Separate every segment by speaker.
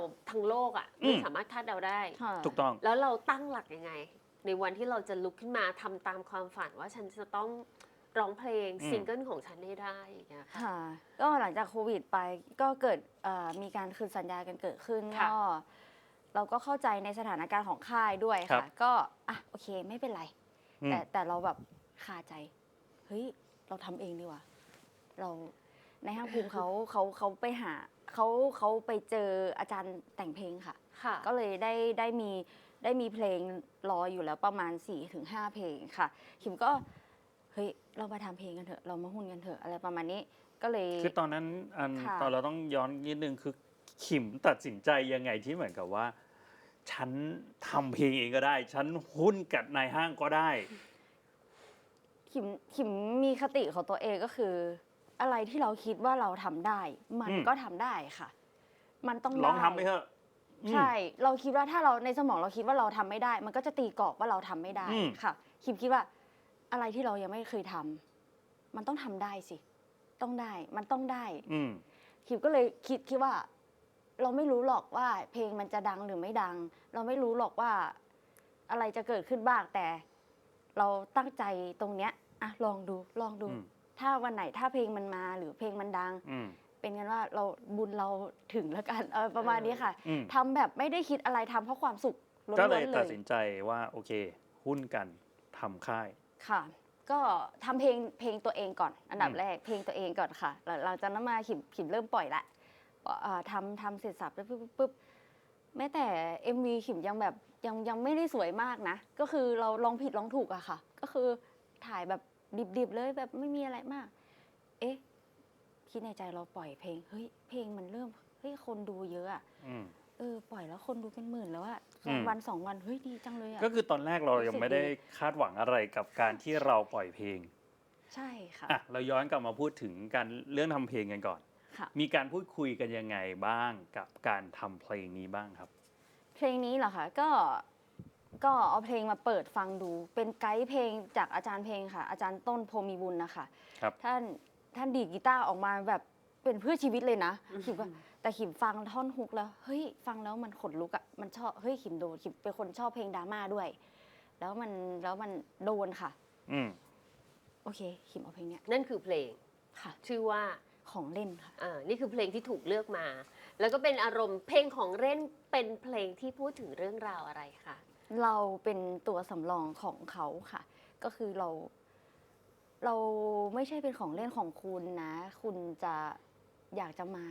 Speaker 1: ที่เราทั้งโลกอะไม่
Speaker 2: อืม
Speaker 1: สามารถคาดเดาได้
Speaker 3: ค่ะ
Speaker 2: ถูกต้อง
Speaker 1: แล้วเราตั้งหลักยังไง ในวันที่เราจะลุกขึ้นมาทำตามความฝันว่าฉันจะต้องร้องเพลง
Speaker 2: อืม
Speaker 1: ซิงเกิลของฉันให้ได้อย่างเงี้ยค่ะ
Speaker 3: ค่ะก็หลังจากโควิดไปก็เกิดเอ่อมีการคืนสัญญากันเกิดขึ้น
Speaker 1: ค่ะ
Speaker 3: ก็เราก็เข้าใจในสถานการณ์ของค่ายด้วย
Speaker 2: ครั
Speaker 3: ค่ะ
Speaker 2: บ
Speaker 3: ก็อะโอเคไม่เป็นไร
Speaker 2: อืม
Speaker 3: แต่แต่เราแบบคาใจ เฮ้ย เราทำเองดีกว่า เราในห้างภูมิเขาเขาเขาไปหา เขาเขาไปเจออาจารย์แต่งเพลงค่ะ
Speaker 1: ค่ะ
Speaker 3: ก็เลยได้ได้มีได้มีเพลงรออยู่แล้วประมาณ4ี่ถึงห้าเพลงค่ะ คิมก็เฮ้ยเรามาทำเพลงกันเถอะเรามาหุ้นกันเถอะอะไรประมาณนี้ก็เลย
Speaker 2: คือตอนนั้นอัน
Speaker 3: ค่ะ
Speaker 2: ตอนเราต้องย้อนนิดนึงคือขิมตัดสินใจยังไงที่เหมือนกับว่า ฉันทำเพลงเองก็ได้ ฉันหุ้นกับนายห้างก็ได้
Speaker 3: ขิมขิมมีคติของตัวเองก็คือ อะไรที่เราคิดว่าเราทำได้ มัน
Speaker 2: อืม
Speaker 3: ก็ทำได้ค่ะ มันต้อง
Speaker 2: ลอง
Speaker 3: ได้
Speaker 2: ทำไปเถอะอืม
Speaker 3: ใช่ เราคิดว่าถ้าเราในสมองเราคิดว่าเราทำไม่ได้ มันก็จะตีกรอบว่าเราทำไม่ได้
Speaker 2: อืม
Speaker 3: ค่ะคิมคิดว่าอะไรที่เรายังไม่เคยทำมันต้องทำได้สิ ต้องได้ มันต้องได้
Speaker 2: อืม
Speaker 3: คิมก็เลยคิดคิดว่า เราไม่รู้หรอกว่า เพลงมันจะดังหรือไม่ดัง เราไม่รู้หรอกว่าอะไรจะเกิดขึ้นบ้างแต่ เราตั้งใจตรงเนี้ยอะลองดูลองดู
Speaker 2: อืม
Speaker 3: ถ้าวันไหนถ้าเพลงมันมาหรือเพลงมันดัง
Speaker 2: อืม
Speaker 3: เป็นกันว่าเราบุญเราถึงแล้วกันเออประมาณนี้ค่ะ
Speaker 2: อืม
Speaker 3: ทำแบบไม่ได้คิดอะไรทำเพราะความสุขล้วน
Speaker 2: ก็
Speaker 3: ๆ
Speaker 2: เล
Speaker 3: เลยย
Speaker 2: ตัดสินใจว่าโอเค หุ้นกันทำค่าย
Speaker 3: ค่ะ ก็ทำเพลงเพลงตัวเองก่อน อันดับ
Speaker 2: อืม
Speaker 3: แรกเพลงตัวเองก่อนค่ะหลังหลังจากนั้นมาขิมขิมเริ่มปล่อยละเอ่อทำทำเสร็จสับปุ๊บปุ๊บปุ๊บแม้แต่ MV ขิมยังแบบยังยังไม่ได้สวยมากนะ ก็คือเราลองผิดลองถูกอะค่ะ ก็คือถ่ายแบบ ดิบๆเลยแบบไม่มีอะไรมาก เอ๊ะ คิดในใจเราปล่อยเพลง เฮ้ย เพลงมันเริ่ม เฮ้ย คนดูเยอะอะ
Speaker 2: อืม
Speaker 3: เออ ปล่อยแล้วคนดูเป็นหมื่นแล้วอะ
Speaker 2: อืม
Speaker 3: วันสองวัน เฮ้ย ดีจังเลยอะ
Speaker 2: ก็คือตอนแรกเรายังไม่ได้คาดหวังอะไรกับการที่เราปล่อยเพลง
Speaker 3: ใช่ค่ะ
Speaker 2: อะ เราย้อนกลับมาพูดถึงการเรื่องทำเพลงกันก่อน
Speaker 3: ค่ะ
Speaker 2: มีการพูดคุยกันยังไงบ้างกับการทำเพลงนี้บ้างครับ
Speaker 3: เพลงนี้เหรอคะ ก็ ก็เอาเพลงมาเปิดฟังดู เป็นไกด์เพลงจากอาจารย์เพลงค่ะ อาจารย์ต้นโพมีบุญนะคะ
Speaker 2: ครับ
Speaker 3: ท่านท่านดีดกีตาร์ออกมาแบบเป็นเพื่อชีวิตเลยนะขิมก็แต่ขิมฟังท่อนฮุกแล้วเฮ้ยฟังแล้วมันขนลุกอะมันชอบเฮ้ยขิมโดนขิมเป็นคนชอบเพลงดราม่าด้วย แล้วมันแล้วมันโดนค่ะ
Speaker 2: อืม
Speaker 3: โอเคขิมเอาเพลงเนี้ย
Speaker 1: นั่นคือเพลง
Speaker 3: ค่ะ
Speaker 1: ชื่อว่า
Speaker 3: ของเล่นค่ะ
Speaker 1: อ่านี่คือเพลงที่ถูกเลือกมา แล้วก็เป็นอารมณ์เพลงของเล่นเป็นเพลงที่พูดถึงเรื่องราวอะไรคะ
Speaker 3: เราเป็นตัวสำรองของเขาค่ะ ก็คือเรา เราไม่ใช่เป็นของเล่นของคุณนะ คุณจะอยากจะมา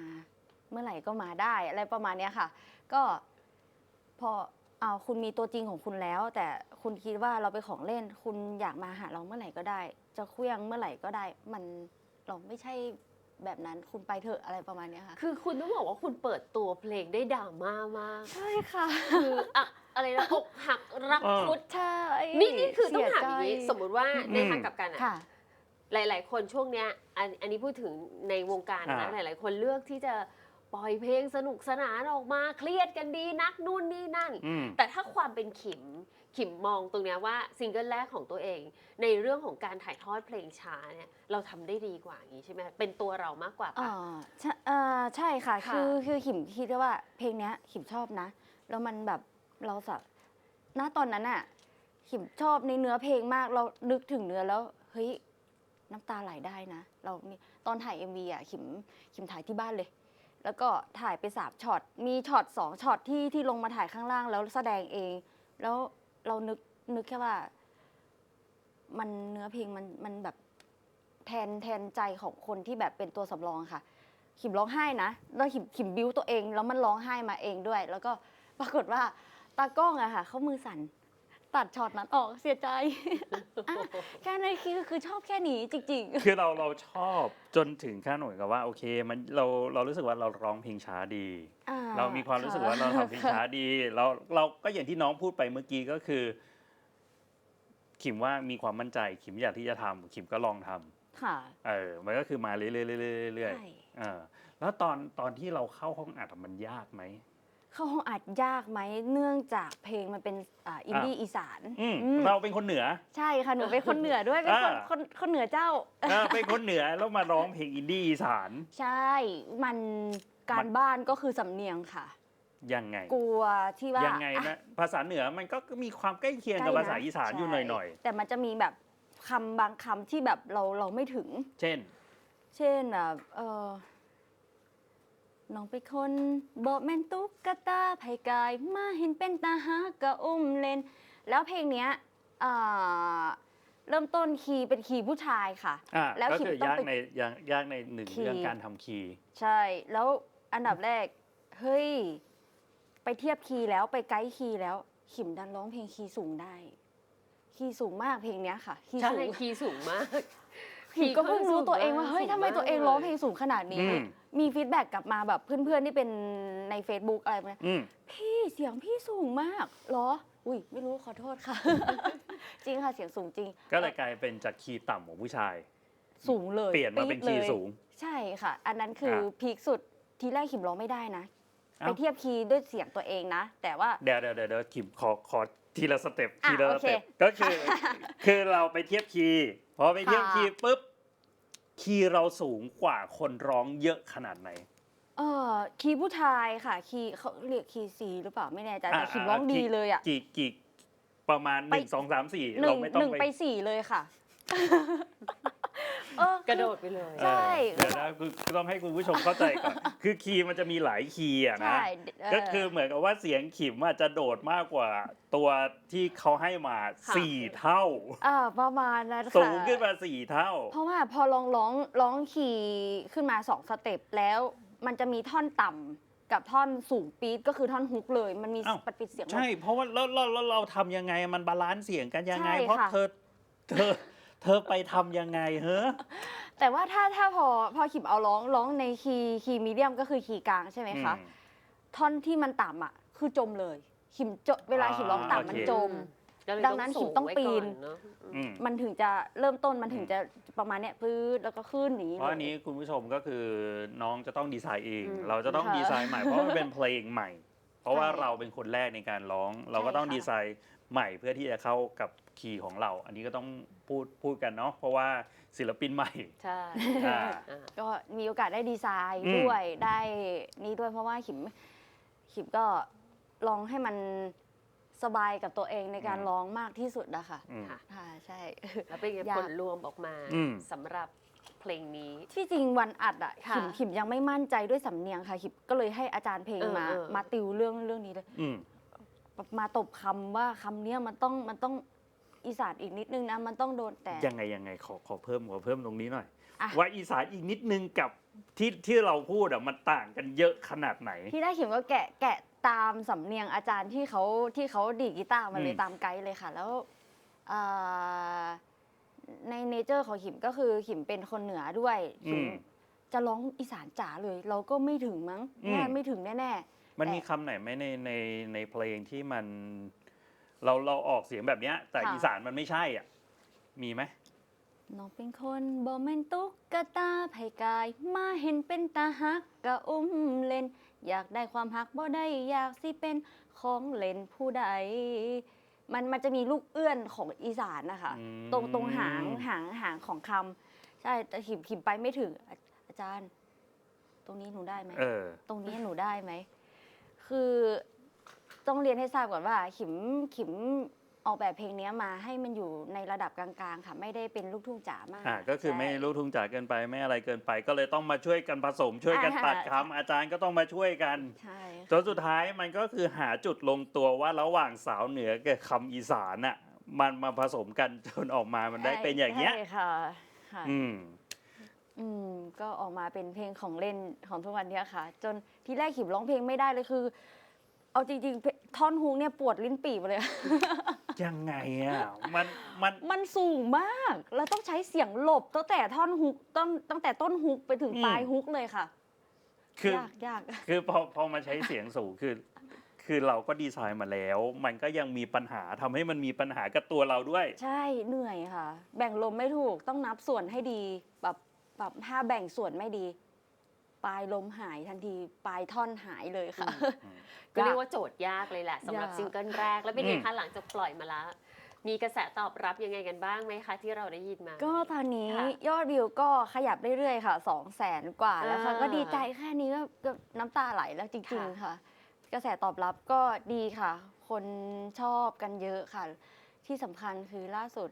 Speaker 3: เมื่อไหร่ก็มาได้ อะไรประมาณเนี้ยค่ะ ก็พอเอาคุณมีตัวจริงของคุณแล้ว แต่คุณคิดว่าเราเป็นของเล่น คุณอยากมาหาเราเมื่อไหร่ก็ได้ จะเคลี้ยงเมื่อไหร่ก็ได้ มันเราไม่ใช่แบบนั้นคุณไปเถอะอะไรประมาณเนี้ยค่ะ
Speaker 1: คือคุณต้องบอกว่าคุณเปิดตัวเพลงได้ดราม่ามาก
Speaker 3: ใช่ค่ะ
Speaker 1: คืออะ อะไรนะอกหักรัก
Speaker 2: เออ
Speaker 1: คุด
Speaker 3: ใช่
Speaker 1: นี่นี่คือต้องถามอย่างนี้
Speaker 3: เสียใจ
Speaker 1: สมมุติว่าใน
Speaker 2: อืม
Speaker 1: ทางกลับกันอะ
Speaker 3: ค่ะ
Speaker 1: หลาย ๆ คนช่วงเนี้ยอันอันนี้พูดถึงในวงการนะ
Speaker 2: อ่า
Speaker 1: หลาย ๆ คนเลือกที่จะปล่อยเพลงสนุกสนานออกมาเครียดกันดีนักนู่นนี่นั่น
Speaker 2: อืม
Speaker 1: แต่ถ้าความเป็นขิมขิมมองตรงเนี้ยว่าซิงเกิลแรกของตัวเอง ในเรื่องของการถ่ายทอดเพลงช้าเนี่ยเราทำได้ดีกว่าอย่างนี้ใช่ไหมเป็นตัวเรามากกว่า
Speaker 3: อ่า
Speaker 1: ปะ
Speaker 3: ใช่อ่าใช่ค่ะ
Speaker 1: ค่ะ
Speaker 3: คือคือขิมคิดว่าเพลงเนี้ยขิมชอบนะ แล้วมันแบบ เราสับณตอนนั้นอะขิมชอบในเนื้อเพลงมาก เรานึกถึงเนื้อแล้วเฮ้ยน้ำตาไหลได้นะ เรามีตอนถ่าย MV อะขิมขิมถ่ายที่บ้านเลย แล้วก็ถ่ายไปสามช็อต มีช็อตสองช็อตที่ที่ลงมาถ่ายข้างล่างแล้วแสดงเอง แล้วเรานึกนึกแค่ว่า มันเนื้อเพลงมันมันแบบแทนแทนใจของคนที่แบบเป็นตัวสำรองค่ะ ขิมร้องไห้นะแล้วขิมขิมบิ้วตัวเอง แล้วมันร้องไห้มาเองด้วย แล้วก็ปรากฏว่า ตากล้องอะค่ะเขามือสั่นตัดช็อตนั้นออกเสียใจอะแค่นั้นคือคือชอบแค่นี้จริง
Speaker 2: คือเราเราชอบจนถึงขั้นเหมือนกับว่าโอเคมันเราเรารู้สึกว่าเราร้องเพลงช้าดี
Speaker 3: ๆอ่
Speaker 2: เรามีความรู้สึกว่าเราทำเพลงช้าดีเราเราก็อย่างที่น้องพูดไปเมื่อกี้ก็คือ ขิมว่ามีความมั่นใจ ขิมอยากที่จะทำขิมก็ลองทำ
Speaker 3: ค่ะ
Speaker 2: เออมันก็คือมาเรื่อยๆเรื่อยๆเรื่อย
Speaker 3: ใช่
Speaker 2: ๆเออแล้วตอนตอนที่เราเข้าห้องอัดอะมันยากไหม
Speaker 3: เข้าห้องอัดยากไหมเนื่องจากเพลงมันเป็นอ่าอินดี้อีสาน
Speaker 2: อืม
Speaker 3: อืม
Speaker 2: เราเป็นคนเหนือ
Speaker 3: ใช่ค่ะหนูเป็นคนเหนือด้วยเป็นคน
Speaker 2: อ่า
Speaker 3: คนคนเหนือเจ้า
Speaker 2: เออเป็นคนเหนือแล้วมาร้องเพลงอินดี้อีสาน
Speaker 3: ใช่มันการบ้านก็คือสำเนียงค่ะ
Speaker 2: ยังไง
Speaker 3: กลัวที่ว่า
Speaker 2: ยังไง
Speaker 3: อะ
Speaker 2: นะ ภาษาเหนือมันก็มีความใกล้เคียงกับ
Speaker 3: ใกล้
Speaker 2: ภาษาอีสานอยู่ห
Speaker 3: ใช่
Speaker 2: น่อย
Speaker 3: แต่มันจะมีแบบคำบางคำที่แบบเราเราไม่ถึง
Speaker 2: ๆ เช่น
Speaker 3: เช่นแบบเออ น้องเป็นคนบอกแม่นตุ๊กตาไผกาย มาเห็นเป็นตาฮักกะอุ้มเล่น แล้วเพลงเนี้ยอ่าเริ่มต้นคีย์เป็นคีย์ผู้ชายค่ะ
Speaker 2: อ่า
Speaker 3: แล้ว
Speaker 2: ก็
Speaker 3: ขิม
Speaker 2: คือ
Speaker 3: ต้อง
Speaker 2: ยาก
Speaker 3: ไป
Speaker 2: ในยากยากในหนึ่ง
Speaker 3: คีย์
Speaker 2: เรื่องการทำคีย์
Speaker 3: ใช่ แล้วอันดับแรก เฮ้ย ไปเทียบคีย์แล้วไปไกด์คีย์แล้ว ขิมดันร้องเพลงคีย์สูงได้ คีย์สูงมากเพลงเนี้ยค่ะ คีย์
Speaker 1: ใช่
Speaker 3: สูง
Speaker 1: คีย์สูงมาก
Speaker 3: ขิมก็เพิ่งรู้ตัวเองว่า
Speaker 1: สูงมาก
Speaker 3: เฮ้ยทำไมตัวเอง
Speaker 1: สูงมาก
Speaker 3: ร้องเพลงสูงขนาดนี้
Speaker 2: อืม
Speaker 3: มีฟีดแบ็กกลับมาแบบเพื่อนๆที่เป็นใน Facebook อะไรมา
Speaker 2: อืม
Speaker 3: พี่เสียงพี่สูงมากเหรอ อุ้ยไม่รู้ขอโทษค่ะ จริงค่ะเสียงสูงจริง
Speaker 2: ก็เลยกลายเป็นจากคีย์ต่ำของผู้ชาย
Speaker 3: สูงเลย
Speaker 2: เปลี่ยนมาเป็น
Speaker 3: ปี๊
Speaker 2: คี
Speaker 3: ด
Speaker 2: ย์
Speaker 3: ล
Speaker 2: สูง
Speaker 3: ใช่ค่ะ อันนั้นคืออาพีคสุดทีแรกขิมร้องไม่ได้นะ
Speaker 2: เอ้า
Speaker 3: ไปเทียบคีย์ด้วยเสียงตัวเองนะ แต่ว่า
Speaker 2: เดี๋ยวเดี๋ยวเดี๋ยวเดี๋ยวคิมขอขอทีละสเต็ป
Speaker 3: อะ
Speaker 2: ทีละส
Speaker 3: โอเค
Speaker 2: เต็ปก็คือ คือเราไปเทียบคีย์พอไปเทียบ
Speaker 3: ค่ะ
Speaker 2: คีย์ปุ๊บ คีย์เราสูงกว่าคนร้องเยอะขนาดไหน
Speaker 3: เออคีย์ผู้ชายค่ะ คีย์เขาเรียกคีย์ซีหรือเปล่าไม่แน่ใจแต่
Speaker 2: อะ
Speaker 3: ขิมร้อง
Speaker 2: อะ
Speaker 3: ดี
Speaker 2: กี่
Speaker 3: เลยอะ
Speaker 2: กี่กี่ประมาณห
Speaker 3: ไป
Speaker 2: นึ่งสองสามสี่
Speaker 3: หนึ่
Speaker 2: เรา
Speaker 3: ง
Speaker 2: ไม่ต้อ
Speaker 3: ห
Speaker 2: ง
Speaker 3: นึ่ง
Speaker 2: ไป
Speaker 3: ไปสี่เลยค่ะ เออ ก
Speaker 1: ระโดดไปเลย
Speaker 2: เออ
Speaker 3: ใช่
Speaker 2: เดี๋ยวนะคือคือต้องให้คุณผู้ชมเข้าใจก่อน คือคีย์มันจะมีหลายคีย์อะนะ
Speaker 3: ใช่เก็
Speaker 2: คือเหมือนกับว่าเสียงขิมอาจจะโดดมากกว่าตัวที่เขาให้มา
Speaker 1: ค่ะ
Speaker 2: สี่เท่า
Speaker 3: อ่าประมาณนั้นค่ะ
Speaker 2: สูงขึ้นมาสี่เท่า
Speaker 3: เพราะว่าพอลองร้องร้องคีย์ขึ้นมาสองสเต็ปแล้ว มันจะมีท่อนต่ำกับท่อนสูงปี๊ดก็คือท่อนฮุกเลย มันมี
Speaker 2: อ้าว
Speaker 3: ปัดปิดเสียงหมด
Speaker 2: ใช่ เพราะว่าแล้วเราเราเราทำยังไงมันบาลานซ์เสียงกันยังไง
Speaker 3: ใช่
Speaker 2: เพราะ
Speaker 3: ค่ะ
Speaker 2: เธอเธอ เธอไปทำยังไงเฮ้อ
Speaker 3: แต่ว่าถ้าถ้าพอพอขิมเอาร้องร้องในคีย์คีย์มีเดียมก็คือคีย์กลางใช่ไหมคะ
Speaker 2: อืม
Speaker 3: ท่อนที่มันต่ำอะ คือจมเลย ขิมจเวลาขิมร้อง
Speaker 2: อ่า
Speaker 3: ต่ำมัน
Speaker 2: โอเค
Speaker 3: จม
Speaker 1: ก็เลย
Speaker 3: ดังนั้นขิมต้อง
Speaker 1: สูไว้
Speaker 3: ปีน
Speaker 1: ก่อเอะ
Speaker 2: อืม
Speaker 3: มันถึงจะเริ่มต้นมันถึงจะประมาณเนี้ยปื๊ดแล้วก็ขึ้นอย่างนี้
Speaker 2: เพราะ
Speaker 3: เล
Speaker 2: อันนี้
Speaker 3: ย
Speaker 2: คุณผู้ชมก็คือน้องจะต้องดีไซน์เอง
Speaker 1: อืม
Speaker 2: เราจะต้อง
Speaker 3: ค่ะ
Speaker 2: ดีไซน์ใหม่เพราะมันเป็นเพลงใหม่ เพราะว่า
Speaker 3: ใช่
Speaker 2: เราเป็นคนแรกในการร้อง เราก็ต้อง
Speaker 3: ใช่ค่ะ
Speaker 2: ดีไซน์ ใหม่เพื่อที่จะเข้ากับคีย์ของเรา อันนี้ก็ต้องพูดพูดกันเนาะเพราะว่าศิลปินใหม่
Speaker 1: ใช่
Speaker 2: อ่า
Speaker 1: อ่า
Speaker 3: ก็มีโอกาสได้ดีไซน์
Speaker 2: อืม
Speaker 3: ด้วยได้นี่ด้วยเพราะว่าขิมขิมก็ลองให้มันสบายกับตัวเองในการร้องมากที่สุดนะคะ
Speaker 2: อืม
Speaker 1: ค่ะ
Speaker 3: ค่ะใช่
Speaker 1: แล้วเป็นไง
Speaker 3: ยาก
Speaker 1: ผลรวมออกมา
Speaker 2: อืม
Speaker 1: สำหรับเพลงนี้
Speaker 3: ที่จริงวันอัดอะ
Speaker 1: ค่ะ
Speaker 3: ขิมขิมยังไม่มั่นใจด้วยสำเนียงค่ะขิมก็เลยให้อาจารย์เพลง
Speaker 1: เออ
Speaker 3: มา
Speaker 1: เออ
Speaker 3: มาติวเรื่องเรื่องนี้เลย
Speaker 2: อืม
Speaker 3: มาตบคำว่าคำเนี้ยมันต้องมันต้องอีสานอีกนิดนึงนะ มันต้องโดนแต่
Speaker 2: ยังไงยังไงขอขอเพิ่มขอเพิ่มตรงนี้หน่อย
Speaker 3: อะ
Speaker 2: ว่าอีสานอีกนิดนึงกับที่ที่เราพูดอะมันต่างกันเยอะขนาดไหน
Speaker 3: ที่ได้ขิมก็แกะแกะตามสำเนียงอาจารย์ที่เขาที่เขาดีดกีตาร์มาเลย
Speaker 2: อืม
Speaker 3: ตามไกด์เลยค่ะ แล้วอ่าในเนเจอร์ของขิมก็คือขิมเป็นคนเหนือด้วยขิม
Speaker 2: อืม
Speaker 3: จะร้องอีสานจ๋าเลย เราก็ไม่ถึงมั้ง
Speaker 2: อืม
Speaker 3: งานไม่ถึงแน่
Speaker 2: มัน
Speaker 3: แต่
Speaker 2: มีคำไหนไหมในในในเพลงที่มัน เราเราออกเสียงแบบเนี้ย แต่
Speaker 3: ค่ะ
Speaker 2: อีสานมันไม่ใช่อะ มีไหม
Speaker 3: ๆน้องเป็นคนบ่แม่นตุ๊กตาไผกาย มาเห็นเป็นตาฮักกะอุ้มเล่น อยากได้ความฮักบ่ได้อยากสิเป็นของเล่นผู้ใด มันมันจะมีลูกเอื้อนของอีสานนะคะ
Speaker 2: อืม
Speaker 3: ตรงตรงหางหางหางของคำใช่แต่หิมหิมไปไม่ถึงอาอาจารย์ ตรงนี้หนูได้ไหม
Speaker 2: เออ
Speaker 3: ตรงนี้หนูได้ไหม คือต้องเรียนให้ทราบก่อนว่า ขิมขิมออกแบบเพลงเนี้ยมาให้มันอยู่ในระดับกลางๆ ค่ะ ไม่ได้เป็นลูกทุ่งจ๋ามาก
Speaker 2: อ่าก็คือไม่
Speaker 3: ใช่
Speaker 2: รู้ทุ่งจ๋าเกินไปไม่อะไรเกินไป ก็เลยต้องมาช่วยกันผสม ช่วยกัน
Speaker 3: อ่า
Speaker 2: ตัดคำอาจารย์ก็ต้องมาช่วยกัน
Speaker 3: ใช่
Speaker 2: จนสุดท้ายมันก็คือหาจุดลงตัวว่าระหว่างสาวเหนือกับคำอีสานน่ะมันมาผสมกันจนออกมามันได้เป็นอย่างเงี้ย
Speaker 3: ใช่ค่ะค่ะ
Speaker 2: อืม
Speaker 3: อืมก็ออกมาเป็นเพลงของเล่นของทุกวันเนี้ยค่ะ จนที่แรกขิมร้องเพลงไม่ได้เลยคือ เอาจริงๆเพท่อนฮุกเนี่ยปวดลิ้นปี่ไปเลย
Speaker 2: ยังไงอะมันมัน
Speaker 3: มันสูงมากแล้วต้องใช้เสียงหลบตั้งแต่ท่อนฮุกต้นตั้งแต่ต้นฮุกไปถึง
Speaker 2: อืม
Speaker 3: ปลายฮุกเลยค่ะ
Speaker 2: คือยา
Speaker 3: กยาก
Speaker 2: คือพอพอมาใช้เสียงสูงคือ คือเราก็ดีไซน์มาแล้ว มันก็ยังมีปัญหาทำให้มันมีปัญหากับตัวเราด้วย
Speaker 3: ใช่เหนื่อยค่ะ แบ่งลมไม่ถูกต้องนับส่วนให้ดีแบบ แบบถ้าแบ่งส่วนไม่ดี ปลายลมหายทันทีปลายท่อนหายเลยค่ะ
Speaker 1: ก็เรียกว่าโจทย์ยากเลยแหละสำหรับ
Speaker 3: ยาก
Speaker 1: ซิงเกิลแรกแล้วเป็นไง
Speaker 2: อืม
Speaker 1: คะหลังจากปล่อยมาแล้วมีกระแสตอบรับยังไงกันบ้างไหมคะที่เราได้ยินมา
Speaker 3: ก็ตอนนี้
Speaker 1: ค่ะ
Speaker 3: ยอดวิวก็ขยับเรื่อยๆค่ะสองแสนกว่าแล้วค่ะ
Speaker 1: อ่า
Speaker 3: ก็ดีใจแค่นี้ก็ก็น้ำตาไหลแล้วจริง
Speaker 1: ค่ะ
Speaker 3: ๆค่ะ กระแสตอบรับก็ดีค่ะ คนชอบกันเยอะค่ะ ที่สำคัญคือล่าสุด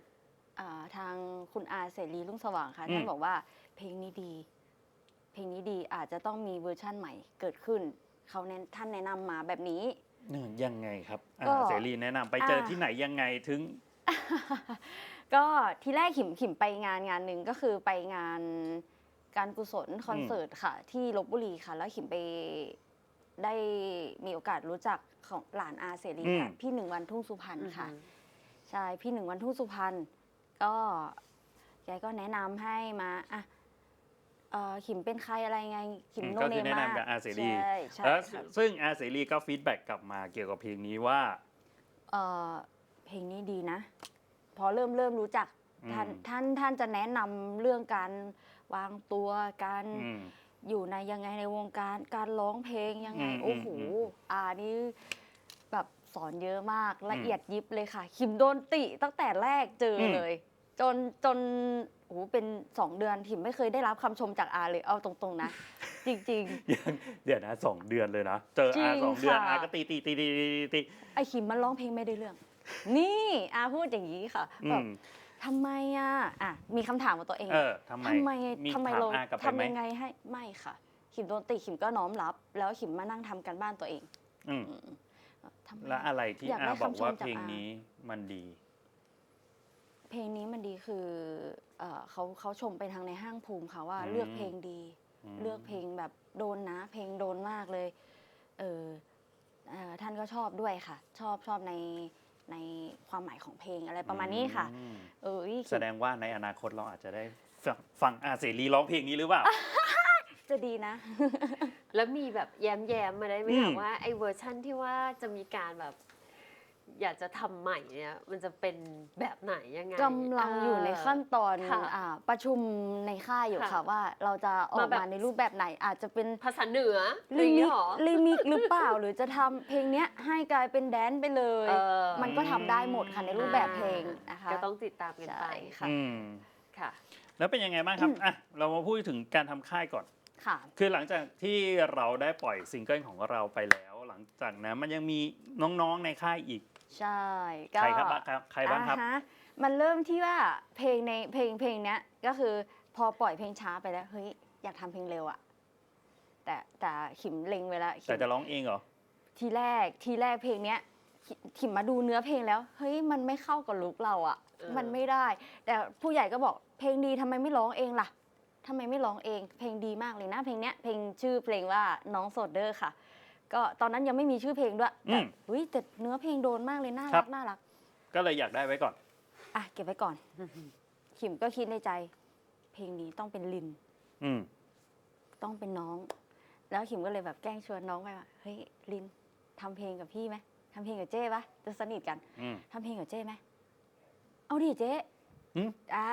Speaker 3: อ่าทางคุณอาเสรีรุ่งสว่างค่ะ
Speaker 2: อืม
Speaker 3: ท่านบอกว่า เพลงนี้ดี เพลงนี้ดีอาจจะต้องมีเวอร์ชั่นใหม่เกิดขึ้นเขาแนะท่านแนะนำมาแบบนี้
Speaker 2: เนี่ยยังไงครับอ่า
Speaker 3: ก็
Speaker 2: เสรีแนะนำไปเจอ
Speaker 3: อ่า
Speaker 2: ที่ไหนยังไงถึง
Speaker 3: ก็ทีแรกขิมขิมไปงานงานหนึ่งก็คือไปงานการกุศลคอนเสิร์ตค่ะ ที่ลบบุรีค่ะ แล้วขิมไปได้มีโอกาสรู้จักของหลานอาเสรีค่ะ
Speaker 2: อืม
Speaker 3: พี่หนึ่งวันทุ่งสุพรรณค่ะ
Speaker 1: อืม
Speaker 3: ใช่พี่หนึ่งวันทุ่งสุพรรณก็แกก็แนะนำให้มาอะ เอ่อขิมเป็นใครอะไรไงขิม
Speaker 2: อืม
Speaker 3: โน
Speaker 2: ก็
Speaker 3: เน
Speaker 2: คือ
Speaker 3: ม
Speaker 2: แนะ
Speaker 3: มาก
Speaker 2: นำกับอาเสรี
Speaker 3: ใช่ใช่
Speaker 2: แล้ว
Speaker 3: ค่ะ
Speaker 2: ซึ่งอาเสรีก็ฟีดแบ็กกลับมาเกี่ยวกับเพลงนี้ว่า
Speaker 3: เอ่อเพลงนี้ดีนะ พอเริ่มเริ่มรู้จัก
Speaker 2: อืม
Speaker 3: ท่านท่านท่านจะแนะนำเรื่องการวางตัวการ
Speaker 2: อืม
Speaker 3: อยู่ในยังไงในวงการการร้องเพลงยังไง
Speaker 2: อืม
Speaker 3: โอ้โห
Speaker 2: อืมอืม
Speaker 3: อ่านี่แบบสอนเยอะมากละ
Speaker 2: อืม
Speaker 3: เอียดยิบเลยค่ะ คิมโดนติตั้งแต่แรกเจออ
Speaker 2: ม
Speaker 3: เลย จนจน โอ้โหเป็นสองเดือนถิมไม่เคยได้รับคำชมจากอาเลยเอาตรงๆนะ จริง
Speaker 2: ยังเดี๋ยวนะสองเดือนเลยนะ เจอ
Speaker 3: จริ
Speaker 2: อางสองเดือน
Speaker 3: ค่ะ
Speaker 2: อาก็ตีตีตีตีตีตีตี
Speaker 3: ๆ ไอคิมมันร้องเพลงไม่ได้เรื่อง นี่อาพูดอย่างนี้ค่ะ
Speaker 2: อื
Speaker 3: แบบ
Speaker 2: ม
Speaker 3: ทำไมอะอะมีคำถามกับตัวเอง
Speaker 2: เออทำไม
Speaker 3: ทำไม
Speaker 2: มี
Speaker 3: ทำไม
Speaker 2: ถาม
Speaker 3: เรา
Speaker 2: อากลับไปไหม
Speaker 3: ทำยังไงให้ไม่ค่ะ ขิมโดนติขิมก็น้อมรับ แล้วขิมมานั่งทำกันบ้านตัวเอง
Speaker 2: อืม
Speaker 3: ทำไม
Speaker 2: แล้วอะไรที่
Speaker 3: อยาก
Speaker 2: อา
Speaker 3: ได้
Speaker 2: บอก
Speaker 3: คำชม
Speaker 2: ว่า
Speaker 3: จาก
Speaker 2: เพลง
Speaker 3: อา
Speaker 2: นี้มันดี
Speaker 3: เพลงนี้มันดีคือเอ่อเขาเขาชมไปทางในห้างภูมิค่ะว่า
Speaker 2: อืม
Speaker 3: เลือกเพลงดี
Speaker 2: อืม
Speaker 3: เลือกเพลงแบบโดนนะ เพลงโดนมากเลยเออเอ่อท่านก็ชอบด้วยค่ะ ชอบชอบในในความหมายของเพลงอะไรประมาณนี้ค่ะ
Speaker 2: อืม
Speaker 3: เออขิม
Speaker 2: แสดงว่าในอนาคตเราอาจจะได้ฟังฟังอาเสรีร้องเพลงนี้หรือเปล่า
Speaker 3: จะดีนะ
Speaker 1: แล้วมีแบบแย้มๆมาได้ไหม
Speaker 2: อื
Speaker 1: คะ
Speaker 2: ม
Speaker 1: ว่าไอ้เวอร์ชั่นที่ว่าจะมีการแบบ อยากจะทำใหม่เนี่ยมันจะเป็นแบบไหนยังไง
Speaker 3: กำลังอยู่ในขั้นตอน
Speaker 1: ค่ะ
Speaker 3: อาประชุมในค่ายอยู่
Speaker 1: ค่ะ
Speaker 3: ค่ะว่าเราจะออก
Speaker 1: มาแบบ
Speaker 3: มาในรูปแบบไหนอาจจะเป็น
Speaker 1: ภาษาเหนืออะไร
Speaker 3: ลิ
Speaker 1: อย่าง
Speaker 3: มิ
Speaker 1: เงี้
Speaker 3: ก
Speaker 1: ยหรอ
Speaker 3: ลิมิกหรือเปล่า หรือจะทำเพลงเนี้ยให้กลายเป็นแดนซ์ไปเลย
Speaker 1: เออ
Speaker 3: มันก็ทำได้หมดค่ะในรูปแบบเพลงนะคะ
Speaker 1: ก็ต้องติดตามกันไป
Speaker 3: ใช่ค่ะ
Speaker 2: อืม
Speaker 1: ค่ะ
Speaker 2: แล้วเป็นยังไงบ้างครับอะเรามาพูดถึงการทำค่ายก่อน
Speaker 3: ค่ะ
Speaker 2: คือหลังจากที่เราได้ปล่อยซิงเกิลของเราไปแล้ว หลังจากนั้นมันยังมีน้องๆในค่ายอีก
Speaker 3: ใช่ก็
Speaker 2: ใครครับบ้างครับใครบ้างครับ
Speaker 3: อ่ฮะมันเริ่มที่ว่าเพลงในเพลงเพลงเนี้ยก็คือพอปล่อยเพลงช้าไปแล้วเฮ้ยอยากทำเพลงเร็วอะแต่แต่ขิมเล็งไว้แล้วขิม
Speaker 2: แต่จะร้องเองเหรอ
Speaker 3: ทีแรกทีแรกเพลงเนี้ยขิขิมมาดูเนื้อเพลงแล้วเฮ้ยมันไม่เข้ากับลุคเราอะ
Speaker 1: เออ
Speaker 3: มันไม่ได้ แต่ผู้ใหญ่ก็บอกเพลงดีทำไมไม่ร้องเองล่ะทำไมไม่ร้องเอง เพลงดีมากเลยนะเพลงเนี้ยเพลงชื่อเพลงว่าน้องโสดเดอร์ค่ะ ก็ตอนนั้นยังไม่มีชื่อเพลงด้วย
Speaker 2: อื
Speaker 3: แต่
Speaker 2: ม
Speaker 3: อุ้ยแต่เนื้อเพลงโดนมากเลยน่า
Speaker 2: ครั
Speaker 3: รับกน่ารัก
Speaker 2: ก็เลยอยากได้ไว้ก่อน
Speaker 3: อะเก็บไว้ก่อน ขิมก็คิดในใจ เพลงนี้ต้องเป็นลิน
Speaker 2: อืม
Speaker 3: ต้องเป็นน้อง แล้วขิมก็เลยแบบแกล้งชวนน้องไปว่าเฮ้ยลินทำเพลงกับพี่ไหมทำเพลงกับเจ้ปะจะสนิทกัน
Speaker 2: อืม
Speaker 3: ทำเพลงกับเจ้ไหมเอาดิเจ้
Speaker 2: หืม
Speaker 3: อ่า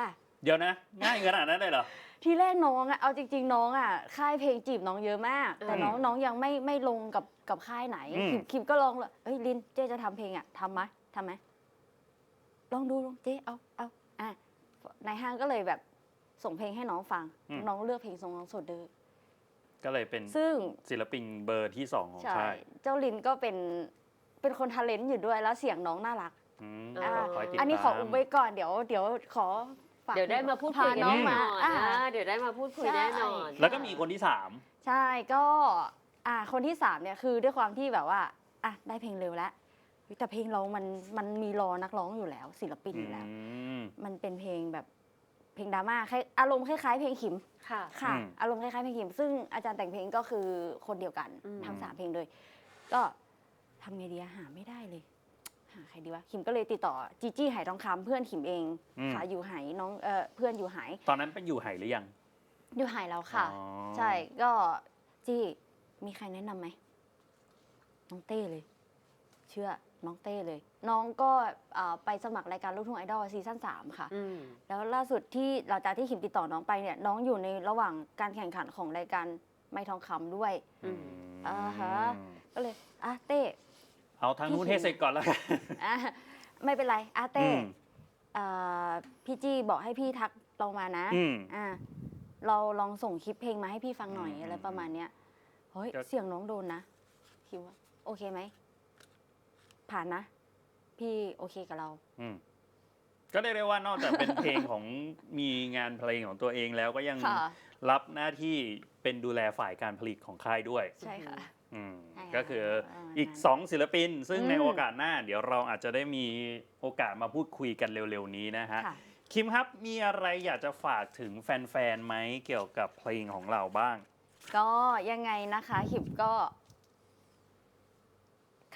Speaker 2: เดี๋ยวนะ ง่ายขนาดนั้นเลยเหรอ
Speaker 3: ทีแรกน้องอะเอาจริง ๆ น้องอะค่ายเพลงจีบน้องเยอะมาก แต่น้อง
Speaker 2: อืม
Speaker 3: น้องยังไม่ไม่ลงกับกับค่ายไหน
Speaker 2: อืม
Speaker 3: ขิมขิมก็ลองเลยเฮ้ยลินเจ้จะทำเพลงอะทำไหมทำไหมลองดูลองเจ้เอาเอาอะนายห้างก็เลยแบบส่งเพลงให้น้องฟังน้องเลือกเพลงทรงน้องโสดเดอร์
Speaker 2: ก็เลยเป็น
Speaker 3: ซึ่ง
Speaker 2: ศิลปินเบอร์ที่สองของ
Speaker 3: ใช่
Speaker 2: ค่าย
Speaker 3: เจ้าลินก็เป็นเป็นคนทาเลนต์อยู่ด้วยแล้วเสียงน้องน่ารัก
Speaker 2: อืม
Speaker 1: อ่า
Speaker 2: ก็คอยติด
Speaker 3: อันนี้ขอ
Speaker 2: ตาม
Speaker 3: อุบไว้ก่อนเดี๋ยว เดี๋ยวขอ ฝาก
Speaker 1: เดี๋ยวได้มาพูดคุย
Speaker 3: พ
Speaker 1: กัน
Speaker 3: น้อง
Speaker 1: แน่น
Speaker 3: มา
Speaker 1: อน
Speaker 3: อ่า
Speaker 1: นะเดี๋ยวได้มาพูดคุยแน่นอน
Speaker 2: แล้วก็มีคนที่สาม
Speaker 3: ใช่ก็อ่าคนที่สามเนี่ยคือด้วยความที่แบบว่าอะได้เพลงเร็วแล้วเฮ้ยแต่เพลงเรามันมันมีรอนักร้องอยู่แล้ว ศิลปินอยู่แล้ว
Speaker 2: อืม
Speaker 3: มันเป็นเพลงแบบเพลงดราม่าคล้ายอารมณ์คล้ายๆเพลงขิม
Speaker 1: ค่ะ
Speaker 3: ค่ะ
Speaker 2: อืม
Speaker 3: อารมณ์คล้ายๆเพลงขิม ซึ่งอาจารย์แต่งเพลงก็คือคนเดียวกัน
Speaker 1: อืม
Speaker 3: ทั้งสามเพลงเลย ก็ทำไงดีอะหาไม่ได้เลย หาใครดีวะขิมก็เลยติดต่อจีจี้ไหทองคำเพื่อนขิมเอง
Speaker 2: อืม
Speaker 3: ค่ะอยู่ไหน้องเออเพื่อนอยู่ไห
Speaker 2: ตอนนั้นเป็นอยู่ไหหรือยัง
Speaker 3: อยู่ไหแล้วค่ะ
Speaker 2: อ๋อ
Speaker 3: ใช่ก็จี้มีใครแนะนำไหมน้องเต้เลย เชื่อน้องเต้เลย น้องก็เอ่อไปสมัครรายการลูกทุ่งไอดอลซีซั่นสามค่ะ
Speaker 1: อืม
Speaker 3: แล้วล่าสุดที่หลังจากที่ขิมติดต่อน้องไปเนี่ยน้องอยู่ในระหว่างการแข่งขันของรายการไม้ทองคำด้วย
Speaker 1: อืม
Speaker 3: อ่าฮะ ก็เลยอะเต้
Speaker 2: เอาทางนู้นให้เสร็จก่อนแล้วกัน
Speaker 3: อะไม่เป็นไรอะเต้
Speaker 2: อืม
Speaker 3: เอ่อพี่จี้บอกให้พี่ทักเรามานะ
Speaker 2: อืม
Speaker 3: อะเราลองส่งคลิปเพลงมาให้พี่ฟังหน่อย
Speaker 2: อืม
Speaker 3: อะไรประมาณเนี้ยเฮ้ย
Speaker 2: ก็
Speaker 3: เสียงน้องโดนนะคิดว่าโอเคไหมผ่านนะ พี่โอเคกับเรา
Speaker 2: อืมก็ได้ได้ว่านอกจากเป็นเพลงของมีงานเพลงของตัวเองแล้วก็ยัง
Speaker 3: ค่ะ
Speaker 2: รับหน้าที่เป็นดูแลฝ่ายการผลิตของค่ายด้วย
Speaker 3: ใช่ค่ะ
Speaker 2: อืม
Speaker 3: ใช่ค่ะ
Speaker 2: ก็คือ
Speaker 3: ประมาณ
Speaker 2: อีก
Speaker 3: นั้น
Speaker 2: สองศิลปิน ซึ่ง
Speaker 3: อืม
Speaker 2: ในโอกาสหน้า เดี๋ยวเราอาจจะได้มีโอกาสมาพูดคุยกันเร็วๆนี้นะฮะ
Speaker 3: ค่ะ
Speaker 2: คิมครับมีอะไรอยากจะฝากถึงแฟนๆไหมเกี่ยวกับเพลงของเราบ้าง
Speaker 3: ก็ยังไงนะคะขิมก็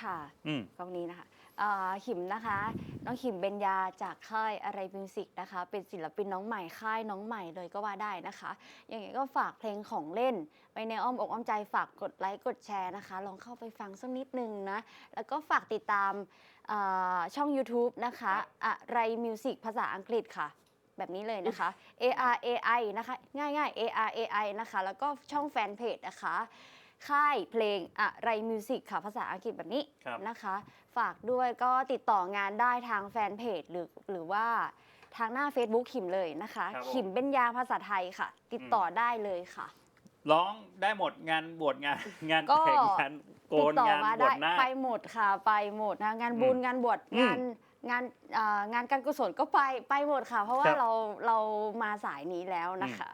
Speaker 3: ค่ะ
Speaker 2: อืม
Speaker 3: กล้องนี้นะคะ อ่าขิมนะคะ น้องขิมเบญญาจากค่ายอะไรมิวสิกนะคะ เป็นศิลปินน้องใหม่ค่ายน้องใหม่เลยก็ว่าได้นะคะยังไงก็ฝากเพลงของเล่น ไปในอ้อมอกอ้อมใจฝากกดไลค์กดแชร์นะคะ ลองเข้าไปฟังสักนิดนึงนะ แล้วก็ฝากติดตามอ่าช่อง YouTube นะคะ อะไรมิวสิกภาษาอังกฤษค่ะ แบบนี้เลยนะคะ A R A I นะคะ ง่ายๆ A R A I นะคะ แล้วก็ช่องแฟนเพจนะคะ ค่ายเพลงอะไรมิวสิกค่ะภาษาอังกฤษแบบนี้
Speaker 2: ครับ
Speaker 3: นะคะ ฝากด้วยก็ติดต่องานได้ทางแฟนเพจหรือหรือว่าทางหน้า Facebook ขิมเลยนะคะ
Speaker 2: ครับผม
Speaker 3: ขิมเป็นยาภาษาไทยค่ะ ติดต่อได้เลยค่ะ
Speaker 2: ร้องได้หมดงานบวชงาน งาน
Speaker 3: ก็
Speaker 2: แต่งงานโก
Speaker 3: ติด
Speaker 2: น
Speaker 3: ต่องา
Speaker 2: น
Speaker 3: มา
Speaker 2: บว
Speaker 3: ได้
Speaker 2: ชหน้า
Speaker 3: ไปหมดค่ะ ไปหมดนะงานบุญ
Speaker 2: อืม
Speaker 3: งานบวช
Speaker 2: อืม
Speaker 3: งานงานอ่างานการกุศลก็ไปไปหมดค่ะ เพราะว่า
Speaker 2: ครับ
Speaker 3: เราเรามาสายนี้แล้วนะคะ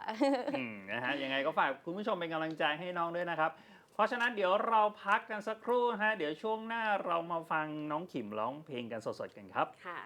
Speaker 2: อืมนะฮะยังไงก็ฝากคุณผู้ชมเป็นกำลังใจให้น้องด้วยนะครับ เพราะฉะนั้นเดี๋ยวเราพักกันสักครู่ฮะ เดี๋ยวช่วงหน้าเรามาฟังน้องขิมร้องเพลงกันสดๆกันครับ
Speaker 1: ค่ะ